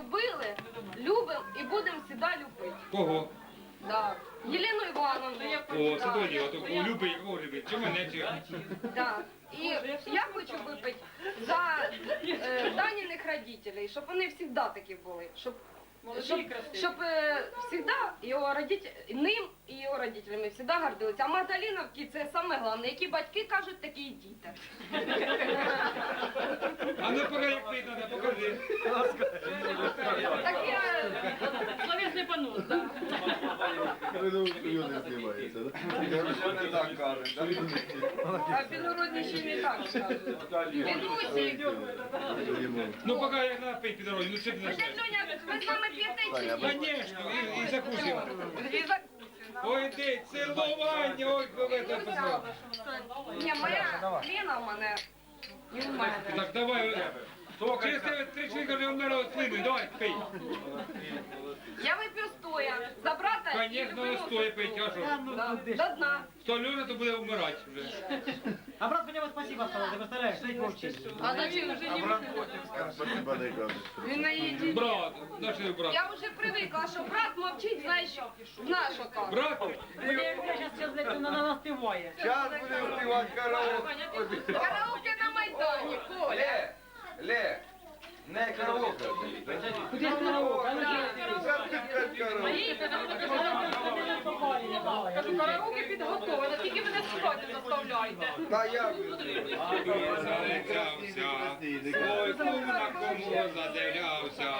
Любили, любимо і будемо завжди любити. Кого? Да. Єлену Івановну. О, це тоді, от любить, любить, чи мене, чи... Да. І я хочу випити за е, Даніних родителей, щоб вони завжди такі були. Щоб, щоб, щоб е, завжди його родитель, ним і його родителями завжди гордилися. А Магдаліновки це саме головне. Які батьки кажуть, такі і діти. А ну поки як пить треба, покажи. Так я Словесний понос, да. не знімається, не так кажуть, а білородні ще не так кажуть. Дідусі, Ну поки як треба пить під ну що ти Дядя почнеш? Ви з нами? Конечно, і, і закусимо. Де, цілування, ой, коли це позвав. Ні, моя Ліна в мене. І в мене. Так, давай, через тебе три чоловіка вже вмерли від слини, давай, пий. Я вип'ю стоя. За брата і Конечно, любимого стоя пить, а що? Да, До дна. Хто Льона, то буде вмирати вже. А брат мне вот спасибо сказал, ты представляешь, стоит молчит. А зачем вже не Спасибо, не кажуть. Він на її Брат, наш брат. Я вже привикла, що брат мовчить, знаєш, що? Знаєш, що так. Брат, Бля, сейчас, сейчас, блядь, на нас спевает. Зараз будемо співати караоке. Караоке на Майдані, Коля. Ле, Ле, не караоке. Ну, Я кажу, караоке підготовлено, тільки мене спати заставляйте. Та я залицявся, ой, кому на кому задивлявся,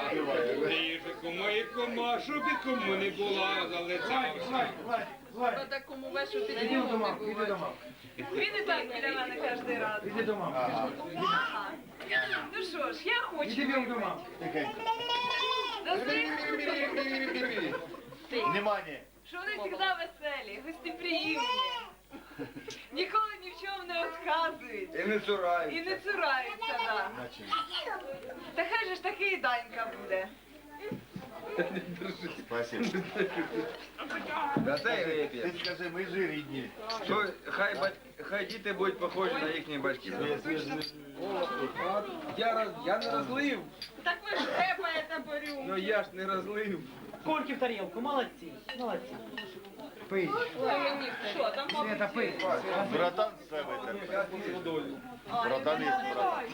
і ж кому і кому, щоб і кому не була, залицявся. Про такому вешу иди буває. Він і так біля мене кожен раз. Иди дома. Ага. Ну що ж, я хочу. Тихенько. До своїх Внимание. що вони завжди веселі, гостеприємні. Ніколи ні в чому не відказують. І не цурай. І не цураються, да. Та хай же ж такий Данька буде. Спасибо. Да це Ти вип'є. скажи, ми ж рідні. Що, хай, бать- хай діти будуть похожі на їхніх батьків. Я, роз, я не розлив. Так ви ж хепаєте по рюмку. Ну я ж не розлив. Кольки в тарелку, молодцы. Молодцы. Пый. Що, там Света, пый. Братан з себе терпить. Братан є брат.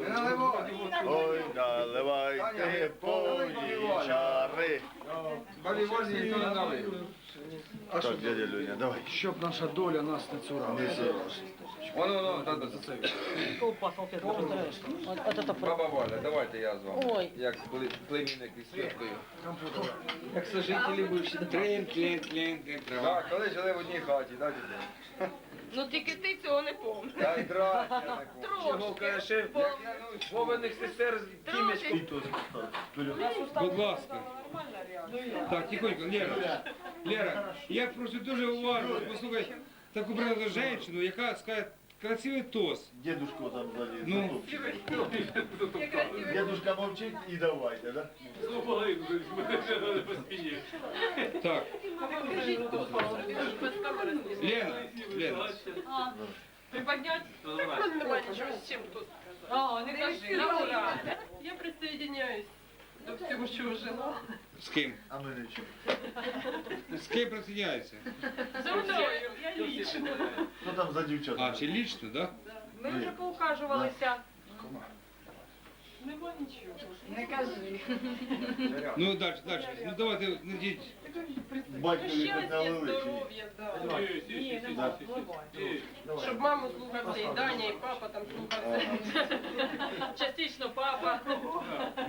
Не наливай. Ой, наливайте повні чари. Волейбольні ніхто не налив. Так, дядя Люня, давай. Щоб наша доля нас не цурала. Воно, воно, надо за це. Вот, это про... Баба Валя, давайте я з вами. Ой. Як племінник із святкою. Як сожителі бувші. Тлін, тлін, тлін, трава. Так, коли жили в одній хаті, да, діти? Ну тільки ти цього не помниш. Та й драть, я не помню. Чого каже, Як я, ну, сестер з тімечку. Будь ласка. Так, тихонько, Лера. Лера, я прошу дуже уважно послухай таку правду жінку, яка скаже красивий тост. Дедушку там сзади. Ну. Дедушка мовчить і давайте, да? Так. Лена, Лена. Приподнять? Немає нічого з чим тут. А, не кажи, на ура. Я присоединяюсь до всього, що жила. З ким? А ми не чули. З ким присоединяється? За мною, я лічно. Що там за дівчата? А, чи лічно, да? Ми вже поухажувалися. Нема нічого. Не кажи. Ну, далі, далі. Ну, давайте, не діть. Батькові хоч налили ні? здоров'я, да. Ні, нема впливає. Щоб маму слухався і Даня, і папа там слухався. Частично папа.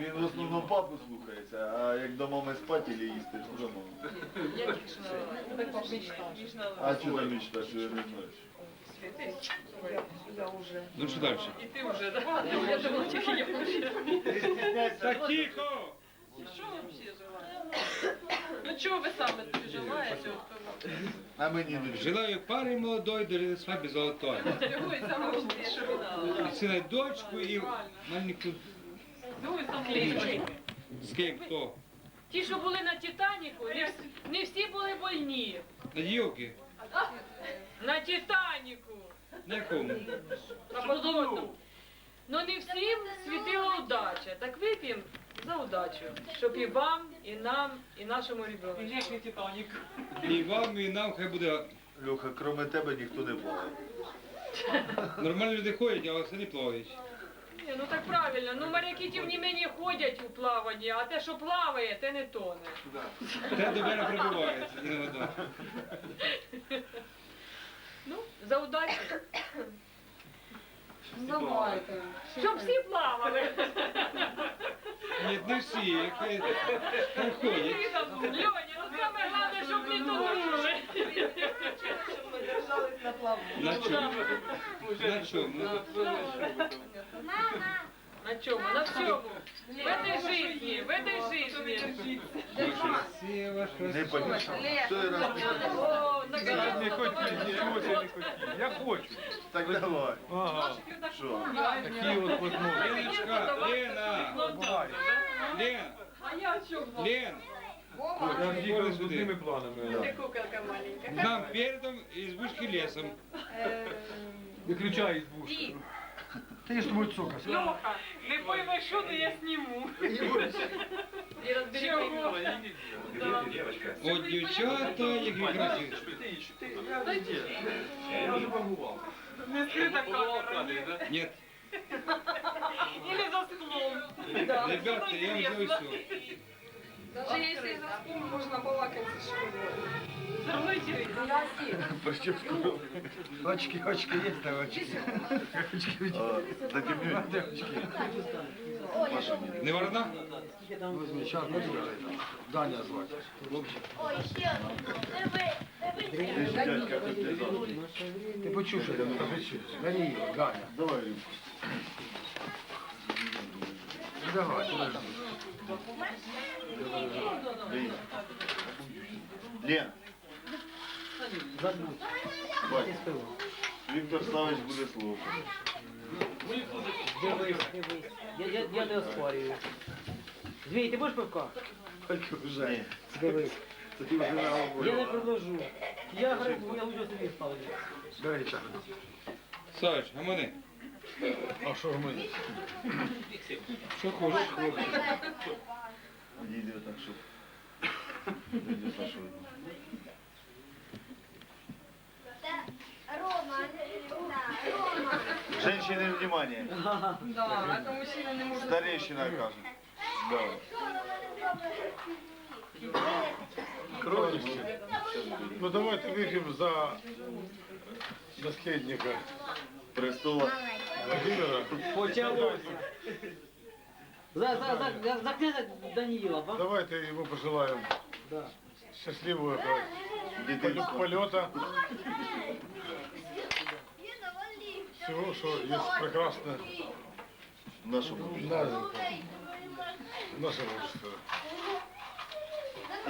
Він в основному папу слухається, а як до мами спати і їсти, то до мами. Я вічна. А що там мечта, що я не Я. Ну, що далі? І ти вже, да? Я думала, тільки я вже. Так, тихо! Що ви взагалі желаєте? Ну чого ви саме собі желаєте? А мені не. Желаю пари молодой, дожити свадьбі золотої. Сина дочку і маленьку. Другої самлічки. З ким хто? Ті, що були на Титаніку, не, не всі були больні. На дівки? На Титаніку. На якому? На подводному. Ну не всім світила удача. Так вип'ємо за удачу. Щоб і вам, і нам, і нашому ребенку. І вам, і нам хай буде. Льоха, кроме тебе ніхто не плаває. Нормальні люди ходять, а все не плавають. Ні, ну так правильно. Ну моряки тим не мені ходять у плаванні, а те, що плаває, те не тоне. Те до мене прибувається. Ну, за удачу. Давайте. Щоб всі плавали. Ні, не всі, хай хай ходять. Льоня, ну саме головне, щоб не тонули. На чому? На чому? На чому? На всьому. В этой жизни, в этой жизни. Красиво, Не красиво. помішав. Той раз не О, наконец-то. Не хотіть, нічого це не хотіть. Я хочу. Так давай. Ага. Що? Такі от посмотри. Леночка, Лена, Лен, А я о чем? Лен, Я Ходи тільки з сюди. одними планами. Ты куколка маленькая. Нам передом избушки лесом. Виключай избушку. Та я ж тобою цокать. Леха, не поймай, що то я сниму. І розбери Чого? От дівчата, які красиві. Не скрита камера. Нет, Или за столом. ребята, я вам взял все. Даже если за спину можно балакать Очки, очки є та очки. Так і мені. Не варна? Возьми, чарку держи. Даня звати. Хлопчик. Хоч не знав. Ти почув, що я не. Бери її, Даня. Давай, Люк. Ну, Давай, подожди. Лен. Віктор Славич буде. Дивись, дивись. Я, я, я не оспорюю. Звій, ти будеш пивка? Тільки вже. Дивись. Ти вже Я не предложу. Я грибу, я лучше собі ставлю. Бери чарку. Саш, гамани. А що ми? Що хочеш, хлопчик? Відійди так, щоб. Відійди, Сашу. Рома, Женщины, внимание. Да, это мужчина не может. Старейшина каже. Да. Кровнище. Ну давайте вип'ємо за наслідника Престола. Владимира. Почалося. За, за, за, за, за князя Даніїла, ба? Давайте йому пожелаємо Да. щасливого это, Дитинство. Всього, що є прекрасне В нашому. на наше общество.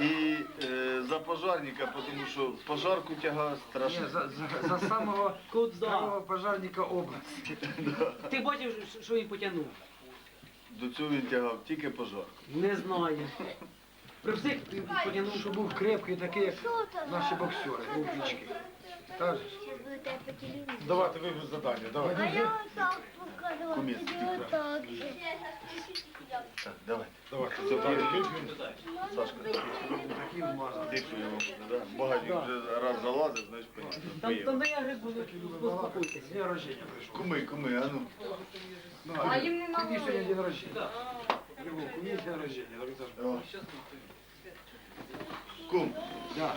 І е, за пожарника, тому що пожарку тяга Ні, за, за, за самого Куда? пожарника області. Ти бачив, що- що він потягнув? До цього він тягав тільки пожарку. Не знаю. При всіх потягнув. Що був крепкий, такий, як наші боксери, рубічки. Так же ж? Сейчас будет я по телевизору. Давайте вип'ємо задання. А я вот так показывала. Кумир, тебе вот так же. Так, давайте. Давайте задання вип'ємо. Сашка, вмазаний. дихаємо. Да? Багатій вже раз залазив, значить понятно. Там, там де я грибу, ну, успокойтесь. День рождения прийшов. Куми, куми, а ну. Ну, А їм не Кумі сьогодні надо. день рождения. Його, кумі день рождения. так. О. Кум, Да.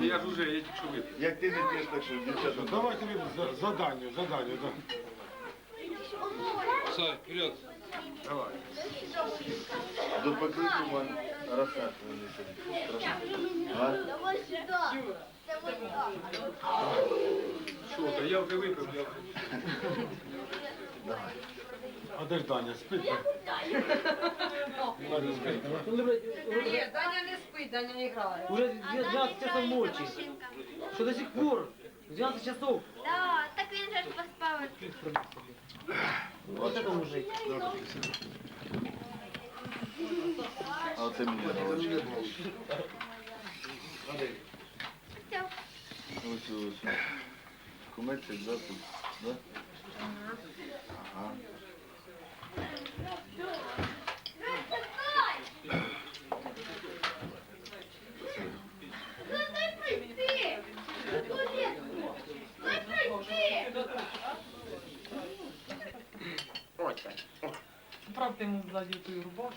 Я ж уже, я тільки що випив. як ти не п'єш, так що дівчата. Давайте вип'ємо за- задання, задання, да. Саш, вперед. Давай. До покриту мене розсадку Страшно. А? Давай сюда. Давай сюда. Що, то я вже випив, я А де ж Даня, спить? так? Даня спить, Ні, Даня не спить, Даня не грає. Уже 12 часов ночи. Что до сих пор? 12 часов. Да, так він же ж поспав. Вот это мужик. А це мені галочка. Ось ось. Кумець, да, тут, да? Ага. Правда, йому.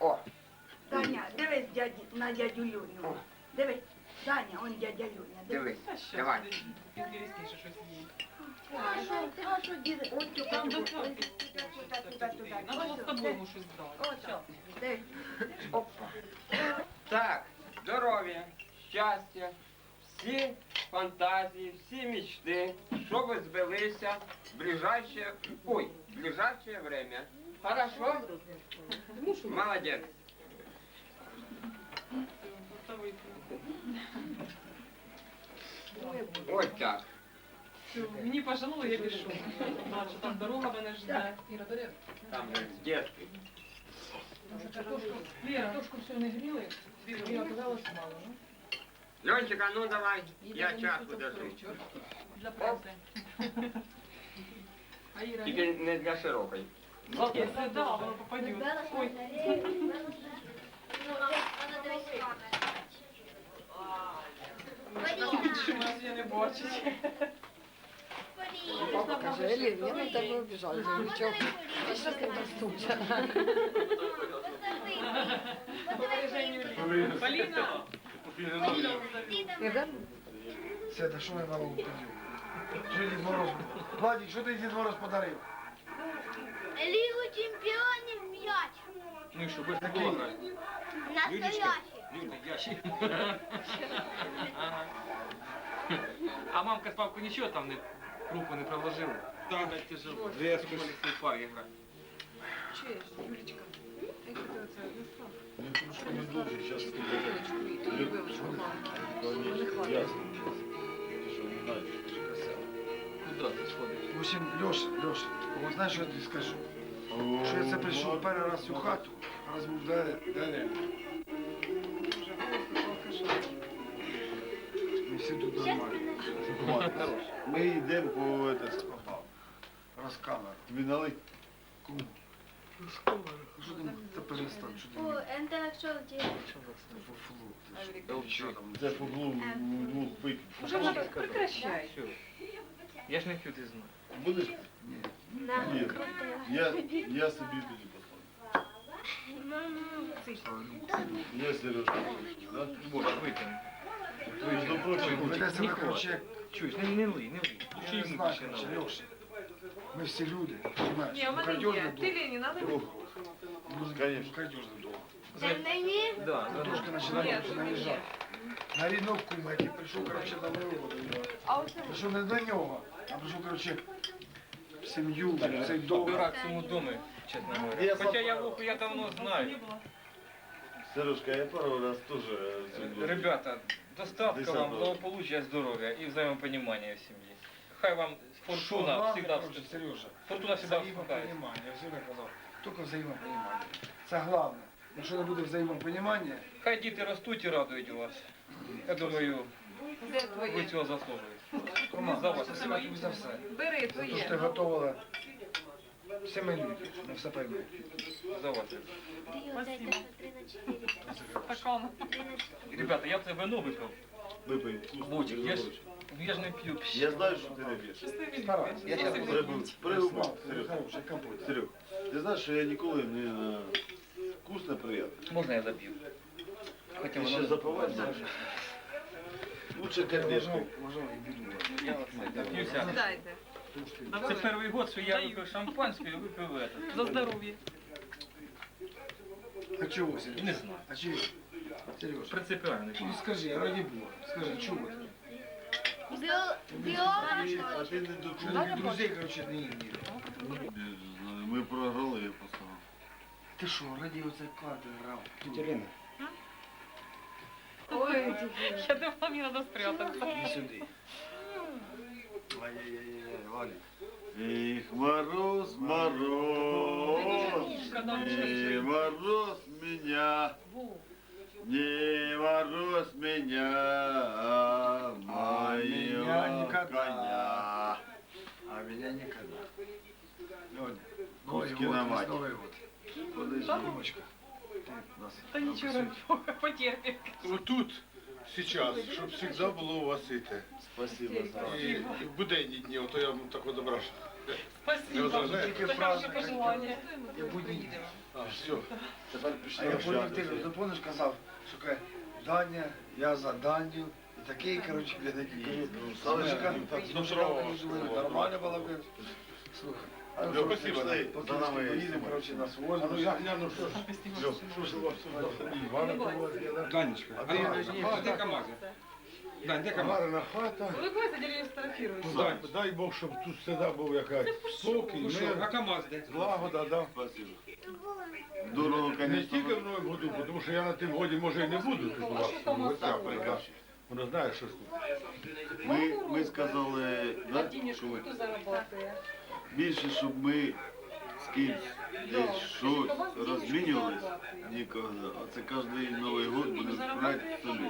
О. Даня, дивись дядь, на дядю Люню. Дивись, Даня, он дядя Люня. Дивись. Дивись, давай. Надо було щось брати. Так, здоров'я, щастя, всі фантазії, всі мечти, щоб збилися в ближайшее, ой, в ближайшее время. Хорошо? Молодець. Ось так. Мені пожалуй, я пішов. Бачу, там дорога мене жде. Там же з дітки. Картошку, Лера, картошку все не гріли. Я оказалось мало, ну? Льончик, а ну давай, я час подержу. Для преси. А Іра, ні? Тільки не для широкої. Якщо да, воно попаде. Ой, щось я не бачить. Папа каже, Елі, я на тебе обіжаю. Нічого. Я щас не достуча. Попередженню Поліна. Света, що я на лову піду? Що Дід Мороз? Владик, що ти Дід Мороз подарив? Лігу чемпіонів м'яч. Ну і що, без такого грати? Настоящий. А мамка з папкою нічого там не руку не приложила? Так, Так тяжело. Резко. Тільки в парі грати. Чуєш, Юлечка? Як ти оце не став? Ну, трошки не дуже, зараз Вилочку, і вилочку маленьку. Не хватить. Що не знаєш, що красиво. Куди ти сходиш? В общем, Льоша, Льоша, от знаєш, що я тобі скажу? Що я це прийшов перший раз у хату, раз був далі, далі. Ми всі тут нормально. Ми йдемо по тобі налий. Кум. Що там? Та що? Це по глу двох пик. Уже вже прекращай. Я ж не п'ю, ти знаєш. Будеш? Ні. Ні. Я, я собі тоді поставлю. Я Сережка. Да? Боже, вип'ємо. Між прочим, Веде себе, коротше, як Чуєш, не, не лий, не лий. Я не знаю, короче, надо. Леша. Ми всі люди, понимаєш? Ні, у мене є. Ти Лені, надо? Конечно. Кайдужно довго. Це мені? Да, да. Трошки починає вже наїжджати. На рідного кума, який прийшов, коротше, на мою А оце Прийшов не до нього, а прийшов, коротше, в сім'ю, в цей дом. Дурак в цьому домі, чесно Я говоря. Хоча я Вовку я давно знаю. Сережка, я пару раз тоже зроблю. Ребята, достатка вам, благополучия, здоров'я і взаимопонимания в сім'ї. Хай вам фортуна всегда Сережа, Фортуна всегда вступає. взаємопонімання, я всегда казав, тільки взаємопонімання. Це головне. Якщо не буде взаємопонімання, Хай діти ростуть і радують вас. Я думаю, де ви твоє? цього заслужуєте. За вас. спасибо тобі за все. Бери За те, що ти твоє. готувала. Всі ми люди, ми все поймемо. За вас. Ріо, це те, що 3 на 4. Стакан. 3 на 4. Ребята, я б це вино випив. Випий. Бутик, я ж, я ж не п'ю. Я знаю, що ти не п'єш. Старайся. Я щас Прибув, пригубав. Смак, Серег, хороший компот. Серег, ти знаєш, що я ніколи не е, вкусно, приємно. Можна я зап'ю? Хоча Ти воно ще не запивати знаєш? Лучше кардешкою. Можливо, і біду. Я оце нап'юся. Дайте. Це перший год, що я випив шампанське і випив этот. За здоров'я. А чого, Сереж? Не знаю. А чого? Сереж, Принципіально. ну скажи, ради Бога, скажи, чого ти? Біолога, А ти не Що друзей, короче, не їм Ми програли, я просто. Ти що, раді оце карти грав? Катерина, Ой, Я думала, мені треба спрятатися. іди сюди. Ай-яй-яй, Их мороз, мороз, не мороз меня, не мороз меня, а моего коня. А меня никогда. Леня, ну и вот, вот. Подожди. Да ничего, потерпим. Вот тут сейчас, щоб завжди було у вас іте. Спасибо, Сава. І в буденні дні, ото я вам такого добра. Спасибо. Хороше пожелання. Я будні. Все, тепер А я поняв, ти общатися. казав, що каже, Даня, я за Даню. І такий, коротше, я такий кажу, але ж так, ну нормально було. Слухай. А Ну, спасибо, да, за нами ми поїдемо, є. коротше, нас А ну я гляну, що ж. Що, що ж повозили, да? Данечка, а ти а де КамАЗ? Дань, де КамАЗ? Гарна хата. Ви ви сиділи фотографіруєте. Ну, дай, дай Бог, щоб тут всегда був якась спокій, Ну що, а мир, КамАЗ де? злагода, да. Спасибо. Дорого, Не конечно. тільки в новому году, тому що я на тим годі може і не буду тут у вас да. Воно знає, що ж тут. Ми, ми сказали, да, денежку що ми, хто заробляє? Більше, щоб ми з кимсь десь щось розмінювались, ніколи. А це кожен Новий год буде брати собі.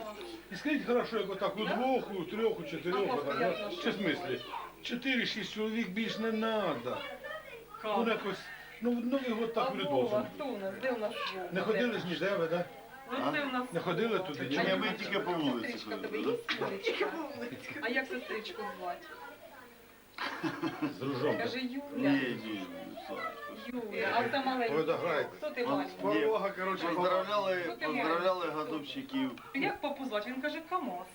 І скажіть хорошо, як отак у двох, у трьох, у чотирьох, отак, да? чи в смислі? Чотири-шість чоловік більш не треба. Ну якось, ну Новий год так люди Вова, должен. хто у нас? Де у нас Вова? Не ходили ж ніде ви, да? Ну це у нас Не ходили туди, ні? Ні, ми тільки по вулиці Сестричка тебе ходили. є сестричка? А як сестричку звати? З ружом. Каже Ні, Юля. ні, Саш. Юля, а це маленька. Хто ти Ні. Порога, коротше, Поздравляли, поздравляли гадовщиків. Як папу звати? Він каже КамАЗ.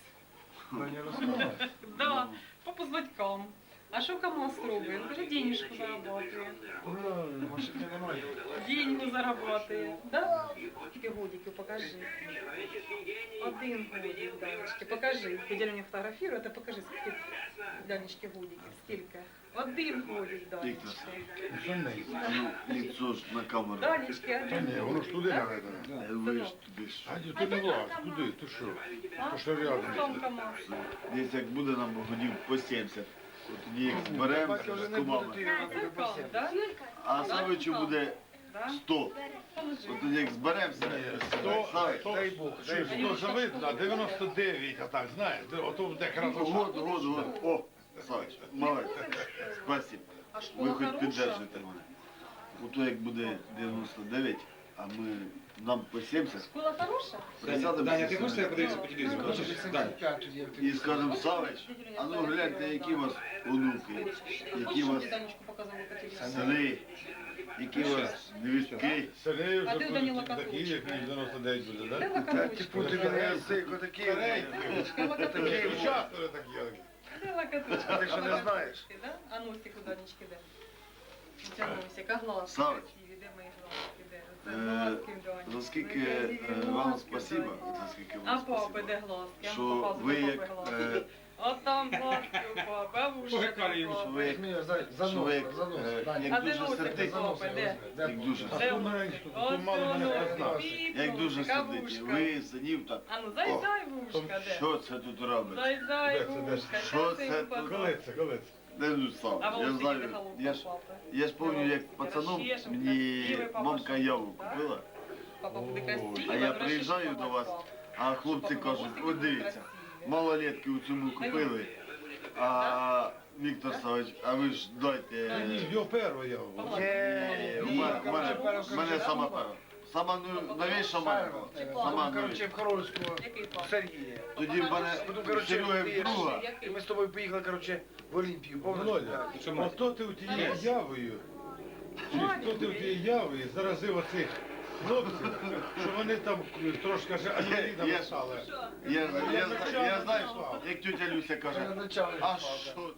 Да, папу звати Кам. А що КамАЗ робить? Він каже, денежку зарабатує. Машини немає. Деньгу зарабатує. Да? Тільки годики покажи. Один годик, Данечки, покажи. Ти мені фотографірує, а покажи, скільки Данечки годиків. Скільки? Один годик, Данечки. Лицо ж на камеру. Данечки, Та один ні, воно ж туди наведено. Е, Ви ж туди ж. Гадю, ти не влазь, куди, ти що? То що рядом. Там. Десь як буде нам годів по 70. От тоді їх зберемо з кумами. А, Савичу буде Да? 100. От тоді як зберемося, Сто, Савич, дай Бог, дай сто завидно, а 99, а так, знаєш, ото в дек разом. год, год, год. О, Савич, молодець. Спасибо. Ви хоч піддержите мене. Ото як буде 99, а ми нам по 70, Школа хороша? присядемо Даня, ти всі я подивлюся по телевізору? Хочеш? Даня. і скажемо, Савич, а ну гляньте, які у вас онуки, які у вас сини, які у вас невістки. А вже ти Даніла такі, як він 99 буде, Де да? Та лакатучка? типу тобі не язик, отакий. Лакатучка, лакатучка. Ну, часто такі. Де лакатучка? Ти що не знаєш? Да? А носик у Данечки де? Це носик, Савич. красиві, де мої глазки, де? Це Е, глазки в Дані. За скільки е, вам глазки спасибо, Дані. за скільки А вам папи спасибо. де глазки? Що ви як, е, От там глазки у папи, а за- що ви занос, як, е. А де дуже де? як дуже А Де піп, як дуже яка Ви синів так, А ну, зай, О, зай, вушка, де? що це тут робить? Зай, зай, Де це, де це? вушка. Що це тут? Коли це, коли це? Не ну сам, А я волосики знаю, я ж, папи? я ж пам'ятаю, як пацаном мені мамка яву купила, Папа буде красивий. а я приїжджаю до вас, а хлопці кажуть, от дивіться, малолетки у цьому купили, а Віктор Савич, а ви ж дайте. Ні, його перва я. Е, У мене, у мене, у мене сама пара. Сама ну, новіша моя. Сама? Коротше, новіша. в Який папа? Сергія. Тоді в мене Потім, коротше, Серега ти- друга. І ми з тобою поїхали, коротше, в Олімпію. Помниш? Мати? ото ти у тією явою, чи хто ти у тією явою заразив оцих хлопців, що вони там трошки аж Я, я, стали. я, я, я, я знаю, як тетя Люся каже, а що